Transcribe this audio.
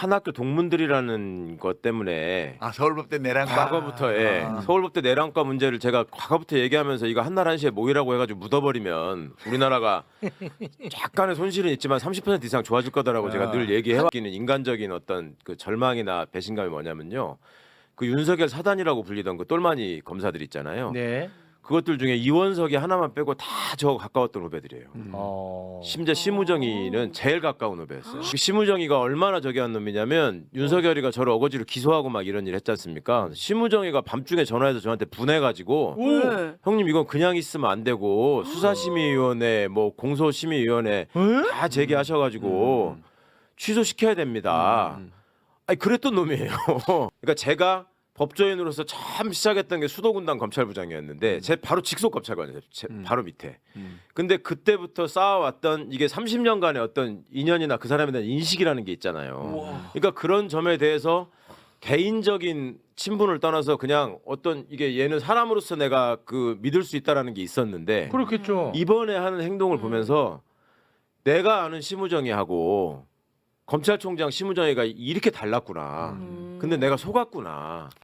한 학교 동문들이라는 것 때문에 아 서울법대 내란과? 과거부터 예. 아. 서울법대 내란과 문제를 제가 과거부터 얘기하면서 이거 한날 한시에 모이라고 해가지고 묻어버리면 우리나라가 약간의 손실은 있지만 30% 이상 좋아질 거다라고 제가 늘 얘기해왔기는 인간적인 어떤 그 절망이나 배신감이 뭐냐면요. 그 윤석열 사단이라고 불리던 그 똘마니 검사들 있잖아요. 네. 그것들 중에 이원석이 하나만 빼고 다 저 가까웠던 후배들이에요. 어. 심지어 심우정이는 제일 가까운 후배였어요. 그 심우정이가 얼마나 저기 한 놈이냐면 윤석열이가 저를 어거지로 기소하고 막 이런 일 했지 않습니까? 심우정이가 밤중에 전화해서 저한테 분해가지고 네. 형님 이건 그냥 있으면 안 되고 수사심의위원회 뭐 공소심의위원회 다 제기하셔가지고 취소시켜야 됩니다. 아니 그랬던 놈이에요. 그러니까 제가 법조인으로서 처음 시작했던 게 수도군단 검찰부장이었는데 제 바로 직속 검찰관이었어요. 제 바로 밑에. 근데 그때부터 쌓아왔던 이게 30년간의 어떤 인연이나 그 사람에 대한 인식이라는 게 있잖아요. 그러니까 그런 점에 대해서 개인적인 친분을 떠나서 그냥 어떤 이게 얘는 사람으로서 내가 그 믿을 수 있다라는 게 있었는데 그렇겠죠. 이번에 하는 행동을 보면서 내가 아는 심우정이하고 검찰총장 심우정이가 이렇게 달랐구나. 근데 내가 속았구나.